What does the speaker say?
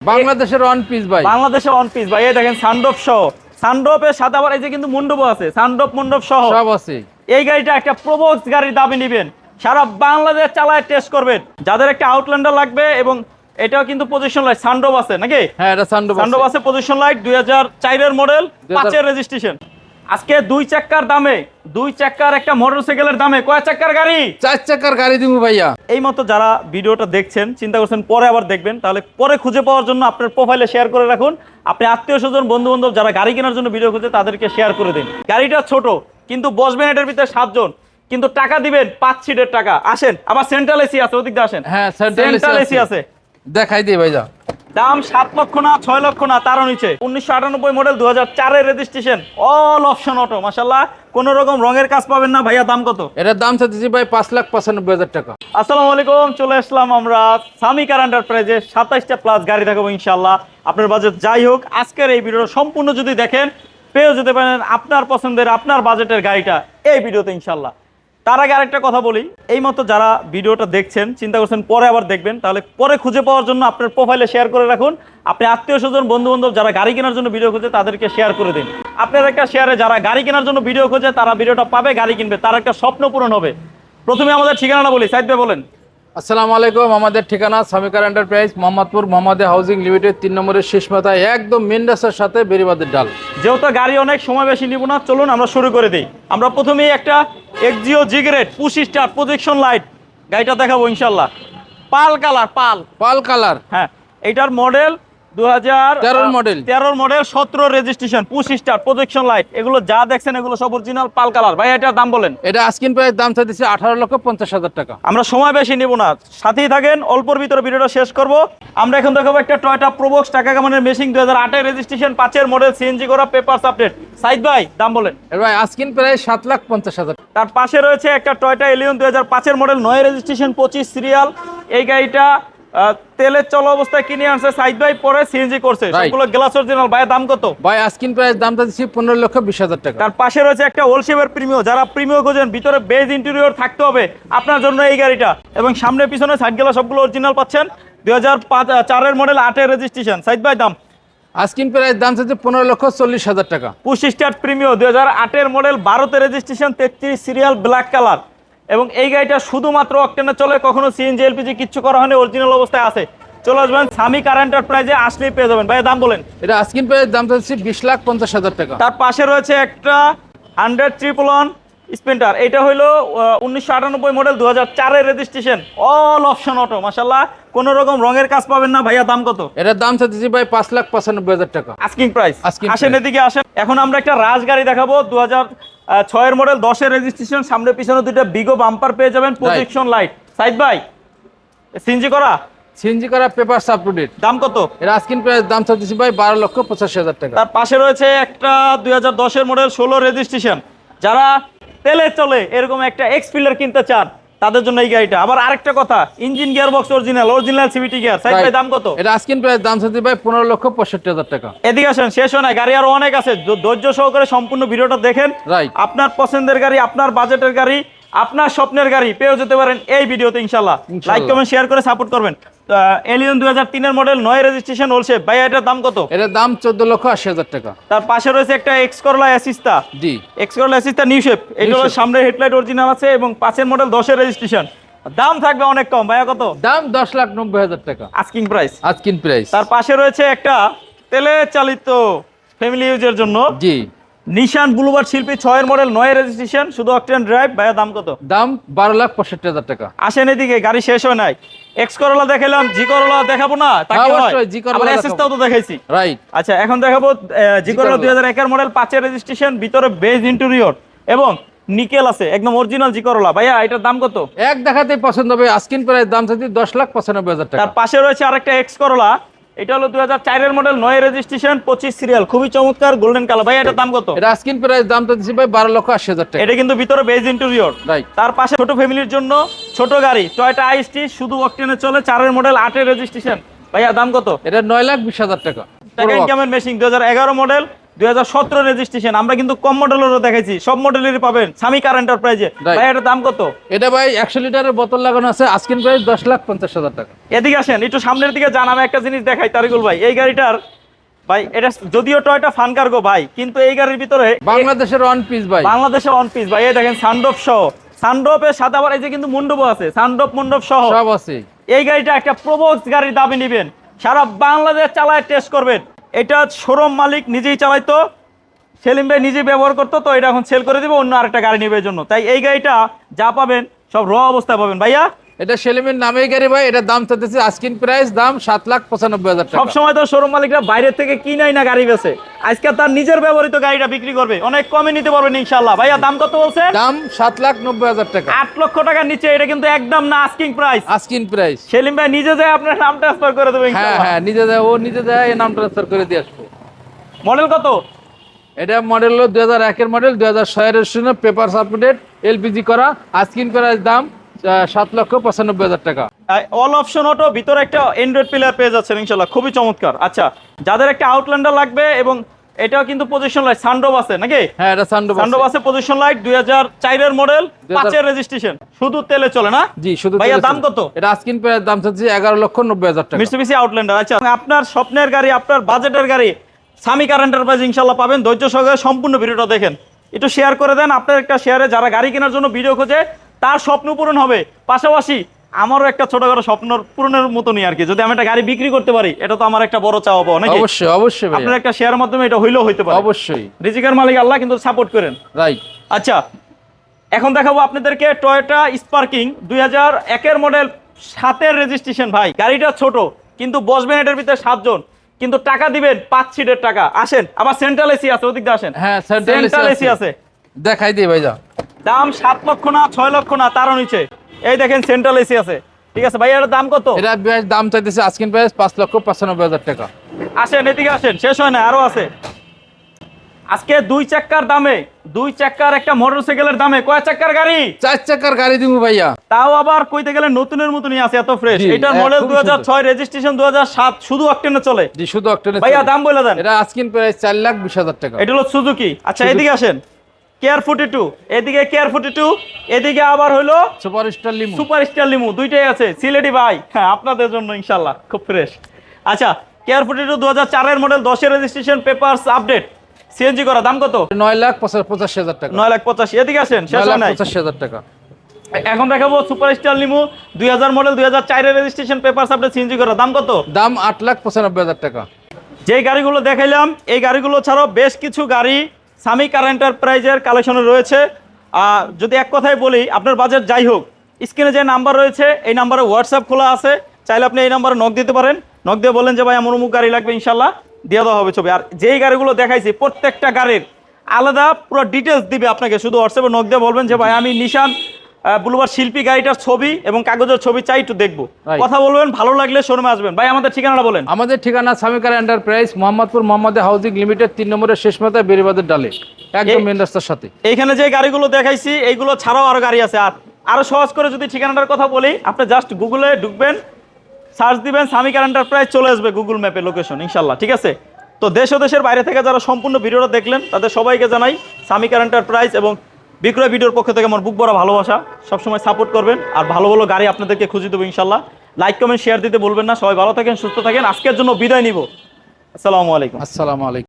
বাংলাদেশের one piece ভাই। বাংলাদেশে অন পিস ভাই। এই দেখেন সানড্রপ সহ। সানড্রপের সাথে আবার এই যে কিন্তু মণ্ডপও আছে। সানড্রপ মণ্ডপ সহ। সব আছে। এই গাড়িটা একটা প্রবক্স গাড়ির দাবি নেবেন। সারা বাংলাদেশ চালায় টেস্ট করবেন। যাদের একটা আউটল্যান্ডার লাগবে এবং এটাও কিন্তু পজিশন লাইট সানড্রপ আছে নাকি? হ্যাঁ এটা সানডো সানড্রপ আছে পজিশন লাইট দুই হাজার চারের মডেল পাঁচের রেজিস্ট্রেশন আজকে দুই চাক্কার দামে দুই চাক্কার একটা মোটরসাইকেলের দামে কয় চাক্কার গাড়ি? চার চাকার গাড়ি দিব ভাইয়া। এই মতো যারা ভিডিওটা দেখছেন চিন্তা করছেন পরে আবার দেখবেন তাহলে পরে খুঁজে পাওয়ার জন্য আপনার প্রোফাইলে শেয়ার করে রাখুন। আপনি আত্মীয় স্বজন বন্ধু বান্ধব যারা গাড়ি কেনার জন্য ভিডিও খুঁজে তাদেরকে শেয়ার করে দিন। গাড়িটা ছোট কিন্তু বসবেন এটার ভিতরে সাতজন। কিন্তু টাকা দিবেন পাঁচ সিটের টাকা। আসেন আবার সেন্ট্রাল এসি আছে ওদিক দিয়ে আসেন। হ্যাঁ সেন্ট্রাল এসি আছে। দেখাই দিয়ে ভাইয়া দাম সাত লক্ষ না ছয় লক্ষ না তারও নিচে। উনিশশো আটানব্বই মডেল দু হাজার চারের রেজিস্ট্রেশন অল অপশন অটো মাসাল্লাহ কোন রকম রঙের কাজ পাবেন না ভাইয়া দাম কত? এটার দাম চাচ্ছি ভাই পাঁচ লাখ পঁচানব্বই হাজার টাকা। আসসালামু আলাইকুম চলে আসলাম আমরা সামিকার এন্টারপ্রাইজে সাতাইশটা প্লাস গাড়ি দেখাবো ইনশাল্লাহ আপনার বাজেট যাই হোক আজকের এই ভিডিও সম্পূর্ণ যদি দেখেন পেয়েও যেতে পারেন আপনার পছন্দের আপনার বাজেটের গাড়িটা এই ভিডিওতে ইনশাল্লাহ তার আগে আরেকটা কথা বলি। এই মতো যারা ভিডিওটা দেখছেন চিন্তা করছেন পরে আবার দেখবেন তাহলে পরে খুঁজে পাওয়ার জন্য আপনার প্রোফাইলে শেয়ার করে রাখুন। আপনি আত্মীয় স্বজন বন্ধু বান্ধব যারা গাড়ি কেনার জন্য ভিডিও খুঁজে তাদেরকে শেয়ার করে দিন। আপনার একটা শেয়ারে যারা গাড়ি কেনার জন্য ভিডিও খুঁজে তারা ভিডিওটা পাবে গাড়ি কিনবে তার একটা স্বপ্ন পূরণ হবে। প্রথমে আমাদের ঠিকানাটা বলি সাইদ ভাই বলেন। আসসালামু আলাইকুম আমাদের ঠিকানা সামিকার এন্টারপ্রাইজ মোহাম্মদপুর মোহাম্মদে হাউজিং লিমিটেড তিন নম্বরের শেষ মাথায় একদম মেন রাস্তার সাথে বেরিবাদের ডাল। যেহেতু গাড়ি অনেক সময় বেশি নিব না চলুন আমরা শুরু করে দিই। আমরা প্রথমেই একটা Axio G grade push start projection light গাড়িটা দেখাবো ইনশাল্লাহ। Pearl colour pearl. Pearl colour. হ্যাঁ এটার মডেল দু হাজার 13 model। তেরোর মডেল সতেরো রেজিস্ট্রেশন স্টার প্রজেকশন লাইট এগুলো যা দেখছেন এগুলো সব অরিজিনাল পাল কালার ভাই এটার দাম বলেন। এটা প্রাইস দাম চাইতেছে আঠারো লক্ষ পঞ্চাশ হাজার টাকা। আমরা সময় বেশি নিব না। সাথেই থাকেন অল্পর ভিতরে ভিডিওটা শেষ করব। আমরা এখন দেখাবো একটা টয়টা প্রোবক্স টাকা কামানের মেশিন দু হাজার আটের রেজিস্ট্রেশন পাঁচের মডেল সিএনজি করা পেপারস আপডেট সাইদ ভাই দাম বলেন। ভাই আস্কিন প্রাইস সাত লাখ পঞ্চাশ হাজার। তার পাশে রয়েছে একটা টয়টা এলিয়ন দু হাজার পাঁচের মডেল নয় রেজিস্ট্রেশন পঁচিশ সিরিয়াল এই গাড়িটা তেলের চল অবস্থায় কিনে আনছে সাইদ ভাই পরে সিএনজি করছে। সবগুলো গ্লাস অরিজিনাল ভাইয়ের দাম কত? ভাই আস্কিন প্রাইস দাম চাইতেছি পনেরো লক্ষ বিশ হাজার টাকা। তার পাশে রয়েছে একটা ওলশেপের প্রিমিও যারা প্রিমিও খোঁজেন ভিতরে বেজ ইন্টেরিয়র থাকতে হবে আপনার জন্য এই গাড়িটা। এবং সামনে পিছনে সাইড গেলা সবগুলো অরিজিনাল পাচ্ছেন। দুই হাজার পাঁচ চারের মডেল আটের রেজিস্ট্রেশন সাইদ ভাই দাম? আস্কিন প্রাইস দাম চাইছে পনেরো লক্ষ চল্লিশ হাজার টাকা। পুশ স্টার প্রিমিও দুই হাজার আটের মডেল বারোতে রেজিস্ট্রেশন তেত্রিশ সিরিয়াল ব্ল্যাক কালার এবং এই গাড়িটা শুধুমাত্র অকটেনে চলে কখনো সিএনজি এলপিজি কিচ্ছু করা হয়নি অরিজিনাল অবস্থায় আছে। চলে আসবেন সামি কার এন্টারপ্রাইজে আসলেই পেয়ে যাবেন। ভাই দাম বলেন। এটা আস্কিন প্রাইস দাম চাইছে বিশ লাখ পঞ্চাশ হাজার টাকা। তার পাশে রয়েছে একটা হান্ড্রেড ট্রিপল ওয়ান স্পেন্টার এটা হলো উনিশশো আটানব্বই মডেল দু হাজার চারের রেজিস্ট্রেশন অল অপশন অটো মাসাল্লাহ কোন রকম রঙের কাজ পাবেন না। ভাইয়া দাম কত? এটার দাম চাইতেছি ভাই পাঁচ লাখ পঁচানব্বই হাজার টাকা। আস্কিং প্রাইস আসেন। এদিকে আসেন। এখন আমরা একটা রাজ গাড়ি দেখাবো দু হাজার ছয়ের মডেল দশের রেজিস্ট্রেশন সামনে পিছনে দুইটা বিগো বাম্পার পেয়ে যাবেন projection light side by CNG করা? সিএনজি করা পেপার সাপটুডেট দাম কত? এর আস্কিন প্রাইস দাম চাইতেছি ভাই বারো লক্ষ পঁচাশি হাজার টাকা। তার পাশে রয়েছে একটা দুই হাজার দশের মডেল ষোলো রেজিস্ট্রেশন যারা তেলে চলে এরকম একটা এক্সপিলার কিনতে চান তাদের জন্য এই গাড়িটা। আবার আরেকটা কথা engine gear box original original CVT gear Saeed ভাই দাম কত? এটা আজকিন প্রাইস দাম সাথে ভাই পনেরো লক্ষ পঁয়ষট্টি হাজার টাকা। এদিকে আসেন শেষ হয় না গাড়ি আরও অনেক আছে। ধৈর্য সহকারে সম্পূর্ণ ভিডিওটা দেখেন. আপনার পছন্দের গাড়ি আপনার বাজেটের গাড়ি আপনার স্বপ্নের গাড়ি পেয়ে যেতে পারেন এই ভিডিওতে ইনশাআল্লাহ। ইনশাল্লাহ। লাইক কমেন্ট শেয়ার করে সাপোর্ট করবেন। এলিয়ন দুই হাজার তিনের মডেল নয় রেজিস্ট্রেশন ওলসে ভাই এটার দাম কত? এটার দাম চোদ্দ লক্ষ আশি হাজার টাকা। তার পাশে রয়েছে একটা এক্স করলা অ্যাসিস্তা জি এক্স করলা অ্যাসিস্তা নিউ শেপ এটা। সামনের হেডলাইট অরিজিনাল আছে এবং পাঁচের মডেল দশের রেজিস্ট্রেশন দাম থাকবে অনেক কম। ভাইয়া কত? দাম দশ লাখ নব্বই হাজার টাকা। আস্কিং প্রাইস আজকিন প্রাইস তার পাশে রয়েছে একটা তেলে চালিত ফ্যামিলি ইউজের জন্য। জি। নিশান বুলুবার শিল্পী ছয়ের মডেল নয় রেজিস্ট্রেশন শুধু অকটেন ড্রাইভ ভাইয়া দাম কত? দাম বারো লাখ পঁয়ষট্টি হাজার টাকা। আসেন এদিকে গাড়ি শেষ হয় নাই। এক্স করলা দেখালাম জি করলা দেখাবো না হ্যাঁ। এসএসটাও তো দেখাইছি। রাইট আচ্ছা এখন দেখাবো জি করলা। দুই হাজার একের মডেল পাঁচের রেজিস্ট্রেশন ভিতরে বেজ ইন্টেরিয়র এবং নিকেল আছে একদম অরিজিনাল জি করলা ভাইয়া এটার দাম কত? এক দেখাতেই পছন্দ হবে আস্কিন প্রাইস দাম চাইতে দশ লাখ পঁচানব্বই হাজার টাকা। তার পাশে রয়েছে আরেকটা এক্স করলা এটা হলো 2004 এর মডেল নয় রেজিস্ট্রেশন পঁচিশ সিরিয়াল খুবই চমৎকার গোল্ডেন কালার ভাইয়া এটা দাম কত? এটা আস্কিন প্রাইস দাম দিছি ভাই বারো লক্ষ আশি হাজার টাকা। এটা কিন্তু ভিতরে বেজ ইন্টেরিয়র রাইট তার পাশে ছোট ফ্যামিলির জন্য ছোট গাড়ি টয়টা আইএসটি শুধু অকটেনে চলে চারের মডেল আটের রেজিস্ট্রেশন ভাইয়া দাম কত? এটা নয় লাখ বিশ হাজার টাকা। টাকা ইনকামের হাজার এগারো মডেল দুই হাজার সতেরো রেজিস্ট্রেশন আমরা কিন্তু কম মডেলেরও দেখাইছি সব মডেলেরই পাবেন কার এন্টারপ্রাইজে ভাই এটার দাম কত? এটা ভাই একশো লিটারের বোতল লাগানো আছে আস্কিন প্রাইস দশ লাখ পঞ্চাশ হাজার টাকা। এদিকে আসেন একটু সামনের দিকে যান আমি একটা জিনিস দেখাই তারিকুল ভাই এই গাড়িটার ভাই এটা যদিও টয়টা ফান কার্গো ভাই কিন্তু এই গাড়ির ভিতরে বাংলাদেশের ওয়ান পিস ভাই। বাংলাদেশে অন পিস ভাই এই দেখেন সানড্রপ সহ। সাথে আবার এই যে কিন্তু মণ্ডপও আছে মণ্ডপ সহ। সব আছে। এই গাড়িটা একটা প্রবক্স গাড়ির দাবি নেবেন সারা বাংলাদেশ চালায় টেস্ট করবেন। এটা শোরুম মালিক নিজেই চালাইতো, সেলিম ভাই নিজে ব্যবহার করতো, তো এটা এখন সেল করে দেবো, অন্য আরেকটা গাড়ি নেবে জন্য। তাই এই গাড়িটা যা পাবেন, সব র অবস্থায় পাবেন। ভাইয়া এটা সেলিমের নামে গাড়ি ভাই এটার দাম চাইতেছে আস্কিন প্রাইস দাম সাত লাখ পঁচানব্বই হাজার টাকা। সব সময় তো শোরুম মালিকরা বাইরে থেকে কিনাই না গাড়ি বেছে আজকে তার নিজের ব্যবহৃত গাড়িটা বিক্রি করবে। অনেক কমে নিতে পারবেন ইনশাল্লাহ ভাইয়া দাম কত বলছে? দাম সাত লাখ নব্বই হাজার টাকা। আট লক্ষ টাকার নিচে এটা কিন্তু একদম না asking price asking price Selim ভাই নিজে যায় আপনার নাম ট্রান্সফার করে দেবে হ্যাঁ হ্যাঁ নিজে যায় ও নিজে যায় এই নাম ট্রান্সফার করে দিয়ে আসব। মডেল কত? এটা মডেল হলো দুই হাজার একের মডেল দুই হাজার ছয়ের পেপার আপডেট এলপিজি করা আস্কিন প্রাইস দাম সাত লক্ষ পঁচানব্বই হাজার টাকা। অল অপশন অটো ভিতরে একটা অ্যান্ড্রয়েড প্লেয়ার পেয়ে যাচ্ছেন ইনশাল্লাহ। খুবই চমৎকার। আচ্ছা যাদের একটা আউটল্যান্ডার লাগবে এবং এটাও কিন্তু পজিশন লাইট আছে নাকি? হ্যাঁ এটা আছে। পজিশন লাইট মডেল রেজিস্ট্রেশন শুধু তেলে চলে না? জি শুধু ভাইয়া দাম কত? এটা আস্কিন প্রাইস দাম চাচ্ছি লক্ষ নব্বই হাজার টাকা। আউটল্যান্ডার আচ্ছা আপনার স্বপ্নের গাড়ি আপনার বাজেটের গাড়ি সামি কার এন্টারপ্রাইজ ইনশাল্লাহ পাবেন। ধৈর্য সহকারে সম্পূর্ণ ভিডিওটা দেখেন। একটু শেয়ার করে দেন। আপনার একটা শেয়ারে যারা গাড়ি কেনার জন্য ভিডিও খোঁজে তার স্বপ্ন পূরণ হবে। পাশাপাশি আমারও একটা ছোটখাটো স্বপ্ন পূরণের মতনই আর কি। যদি আমি একটা গাড়ি বিক্রি করতে পারি এটা তো আমার একটা বড় চাওয়া পাওয়া নাকি? অবশ্যই অবশ্যই আপনার একটা শেয়ার মাধ্যমে এটা হইলেও হইতে পারে। অবশ্যই। রিজিকের মালিক আল্লাহ কিন্তু সাপোর্ট করেন। রাইট আচ্ছা এখন দেখাবো আপনাদেরকে টয়োটা স্পার্কিং দুই হাজার একের মডেল সাতের রেজিস্ট্রেশন ভাই গাড়িটা ছোট কিন্তু বসবেন এটার ভিতরে সাতজন। কিন্তু টাকা দিবেন পাঁচ সিটের টাকা। আসেন আবার সেন্ট্রাল এসি আছে ওদিক দিয়ে আসেন। হ্যাঁ সেন্ট্রাল এসি আছে। দেখাই দিই ভাইজা। দাম সাত লক্ষ না ছয় লক্ষ না তারও নিচে। এই দেখেন সেন্ট্রাল এসি আছে। ঠিক আছে ভাই এটার দাম কত? এটা দাম চাইতেছে আস্কিন প্রাইস পাঁচ লক্ষ পঁচানব্বই হাজার টাকা। আসেন এদিকে আসেন শেষ হয় না আরও আছে। আজকে দুই চাক্কার দামে দুই চাক্কার একটা মোটরসাইকেলের দামে কয় চাক্কার গাড়ি? চার চাকার গাড়ি দিব ভাইয়া। তাও আবার কইতে গেলে নতুনের মতনই আছে এত ফ্রেশ এটার মডেল খুবই দু হাজার ছয় রেজিস্ট্রেশন দু হাজার সাত শুধু অক্টেনে চলে। জি শুধু অক্টেনে ভাইয়া দাম বলে দেন। এটা আস্কিন প্রাইস চার লাখ বিশ হাজার টাকা। এটা হলো সুজুকি আচ্ছা এদিকে আসেন। কেয়ার ফুটি টু এদিকে কেয়ার ফুটি টু এদিকে আবার হইল সুপার স্টার লিমু সুপার স্টার লিমু দুইটাই আছে। সিলেটি ভাই হ্যাঁ আপনাদের জন্য ইনশাল্লাহ খুব ফ্রেশ আচ্ছা কেয়ার ফুটি টু দু হাজার চারের মডেল দশের রেজিস্ট্রেশন পেপারস আপডেট সিএনজি করা দাম কত? নয় লাখ পঁচা- পঁচাশি হাজার টাকা। নয় লাখ পঁচাশি এদিকে আসেন পঁচাশি হাজার টাকা। এখন দেখাবো সুপার স্টার লিমু দুই হাজার মডেল দুই হাজার চারের রেজিস্ট্রেশন পেপারস আপডেট সিএনজি করা দাম কত? দাম আট লাখ পঁচানব্বই হাজার টাকা। যে গাড়িগুলো দেখাইলাম এই গাড়িগুলো ছাড়াও বেশ কিছু গাড়ি সামি কার এন্টারপ্রাইজের কালেকশনে রয়েছে। যদি এক কথায় বলি, আপনার বাজেট যাই হোক স্ক্রিনে যে নাম্বার রয়েছে, এই নাম্বারে হোয়াটসঅ্যাপ খোলা আছে। চাইলে আপনি এই নাম্বারে নক দিতে পারেন। নক দিয়ে বলেন যে, ভাই, আমার অমুক গাড়ি লাগবে ইনশাল্লাহ দিয়ে দেওয়া হবে ছবি। আর যেই গাড়িগুলো দেখাইছি, প্রত্যেকটা গাড়ির আলাদা পুরো ডিটেলস দিবে আপনাকে। শুধু হোয়াটসঅ্যাপে নক দিয়ে বলবেন যে, ভাই, আমি নিশান বুলুবার শিল্পী গাড়িটার ছবি এবং কাগজের ছবি চাই একটু দেখব। কথা বলবেন ভালো লাগলে শোরুমে আসবেন। ভাই আমাদের ঠিকানাটা বলেন। আমাদের ঠিকানা সামিকার enterprise Mohammadpur Mohammad housing limited তিন নম্বরের শেষ মাথায় বেরিবাদের ডালে। একদম মেন রাস্তার সাথে। এইখানে যে গাড়িগুলো দেখাইছি এইগুলো ছাড়াও আরও গাড়ি আছে। আর আরও সহজ করে যদি ঠিকানাটার কথা বলি আপনি জাস্ট গুগলে ঢুকবেন সার্চ দিবেন সামি কারেন্টার প্রায় চলে আসবে গুগল ম্যাপে লোকেশন ইনশাল্লাহ ঠিক আছে? তো দেশ ও দেশের বাইরে থেকে যারা সম্পূর্ণ ভিডিওটা দেখলেন তাদের সবাইকে জানাই সামি কারেন্টার প্রাইস এবং বিক্রয় ভিডিওর পক্ষ থেকে আমার বুক বড় ভালোবাসা। সবসময় সাপোর্ট করবেন। আর ভালো ভালো গাড়ি আপনাদেরকে খুঁজে দেবো ইনশাল্লাহ। লাইক কমেন্ট শেয়ার দিতে বলবেন না। সবাই ভালো থাকেন, সুস্থ থাকেন। আজকের জন্য বিদায় নিব। আসসালামু আলাইকুম। আসসালামু আলাইকুম।